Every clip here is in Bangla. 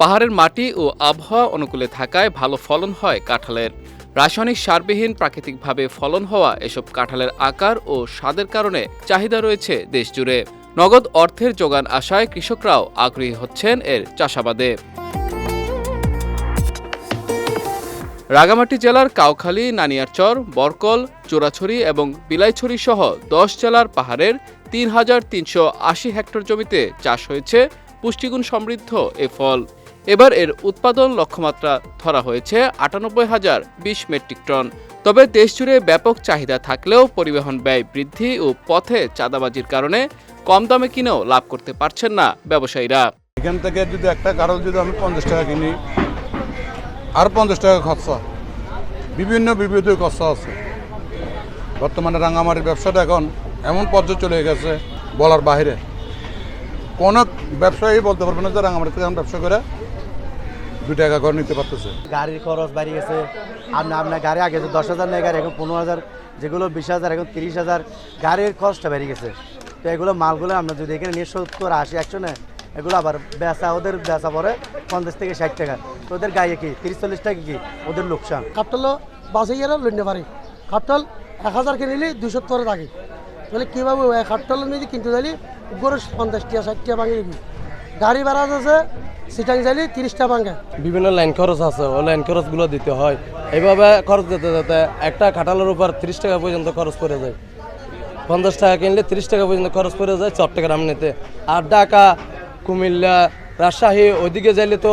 পাহাড়ের মাটি ও আবহাওয়া অনুকূলে থাকায় ভালো ফলন হয় কাঁঠালের। রাসায়নিক সারবিহীন প্রাকৃতিকভাবে ফলন হওয়া এসব কাঁঠালের আকার ও স্বাদের কারণে চাহিদা রয়েছে দেশজুড়ে। নগদ অর্থের যোগান আশায় কৃষকরাও আগ্রহী হচ্ছেন এর চাষাবাদে। রাগামাটি জেলার কাউখালী, নানিয়ারচর, বরকল, চোরাছড়ি এবং বিলাইছড়ি সহ দশ জেলার পাহাড়ের তিন হাজার তিনশো আশি হেক্টর জমিতে চাষ হয়েছে। পুষ্টিগুণ সমৃদ্ধ এ ফল। এবার এর উৎপাদন লক্ষ্যমাত্রা ধরা হয়েছে আটানব্বই হাজার বিশ মেট্রিক টন। তবে দেশজুড়ে ব্যাপক চাহিদা থাকলেও পরিবহন ব্যয় বৃদ্ধি ও পথে চাঁদাবাজির কারণে কম দামে কিনেও লাভ করতে পারছেন না ব্যবসায়ীরা। এখান থেকে যদি একটা কারণ যদি আমি পঞ্চাশ টাকা কিনি, আর পঞ্চাশ টাকা খরচা বিভিন্ন বিবিধ খরচা আছে। বর্তমানে রাঙামাটির ব্যবসাটা এখন এমন পর্যায়ে চলে গেছে বলার বাইরে। কোনো ব্যবসায়ী বলতে পারবে না যে রাঙামাটি থেকে এখন ব্যবসা করে দু টাকা করে নিতে পারতেছে। গাড়ির খরচ বাড়ি গেছে। আপনার আপনার গাড়ি আগে যে দশ হাজার নেয় গাড়ি এখন পনেরো হাজার যেগুলো বিশ হাজার এখন তিরিশ হাজার গাড়ির খরচটা বেড়ে গেছে। তো এগুলো মালগুলো আমরা যদি এখানে নিয়ে সত্তর আশি একশো নেয় এগুলো আবার বেচা ওদের বেচা পড়ে পঞ্চাশ থেকে ষাট টাকা। তো ওদের গায়ে কি? তিরিশ চল্লিশ টাকা কি? ওদের লোকসান। কাঠল বাসাইয়ারও লইতে পারি। কাঠল এক হাজার কিনিলে দুশো করে থাকে তাহলে কীভাবে এক কাঠল যদি কিনতে যাইলি উপরে পঞ্চাশ টাকা ষাট টাকা ভাঙি দিবি গাড়ি ভাড়া আছে সিটাং যাইলি তিরিশ টাকা ভাঙে বিভিন্ন লাইন খরচ আছে ওই লাইন খরচগুলো দিতে হয়। এইভাবে খরচ দিতে দিতে একটা কাঁঠালের উপর তিরিশ টাকা পর্যন্ত খরচ পড়ে যায়। পঞ্চাশ টাকা কিনলে তিরিশ টাকা পর্যন্ত খরচ পড়ে যায় চট্টগ্রাম নিতে। আর ঢাকা কুমিল্লা রাজশাহী ওইদিকে যাইলে তো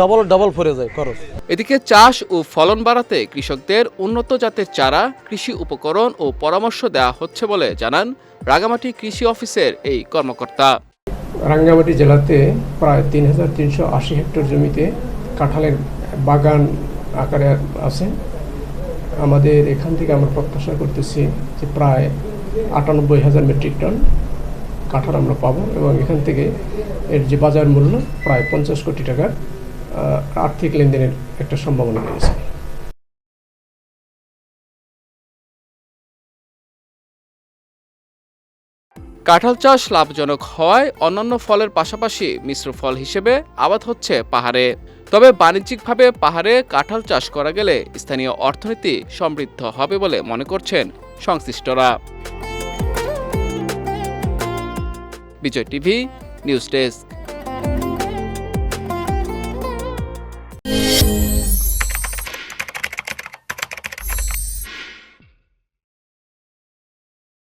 ডবল ডবল পড়ে যায় খরচ। এদিকে চাষ ও ফলন বাড়াতে কৃষকদের উন্নত জাতের চারা কৃষি উপকরণ ও পরামর্শ দেওয়া হচ্ছে বলে জানান রাগামাটি কৃষি অফিসের এই কর্মকর্তা। রাঙ্গামাটি জেলাতে প্রায় তিন হাজার তিনশো আশি হেক্টর জমিতে কাঁঠালের বাগান আকারে আছে। আমাদের এখান থেকে আমরা প্রত্যাশা করতেছি যে প্রায় আটানব্বই হাজার মেট্রিক টন কাঁঠাল আমরা পাবো এবং এখান থেকে এর যে বাজার মূল্য প্রায় পঞ্চাশ কোটি টাকার আর্থিক লেনদেনের একটা সম্ভাবনা রয়েছে। কাঁঠাল চাষ লাভজনক হওয়ায় অন্যান্য ফলের পাশাপাশি মিশ্র ফল হিসেবে আবাদ হচ্ছে পাহাড়ে। তবে বাণিজ্যিকভাবে পাহাড়ে কাঁঠাল চাষ করা গেলে স্থানীয় অর্থনীতি সমৃদ্ধ হবে বলে মনে করছেন সংশ্লিষ্টরা। Bijoy TV, news desk.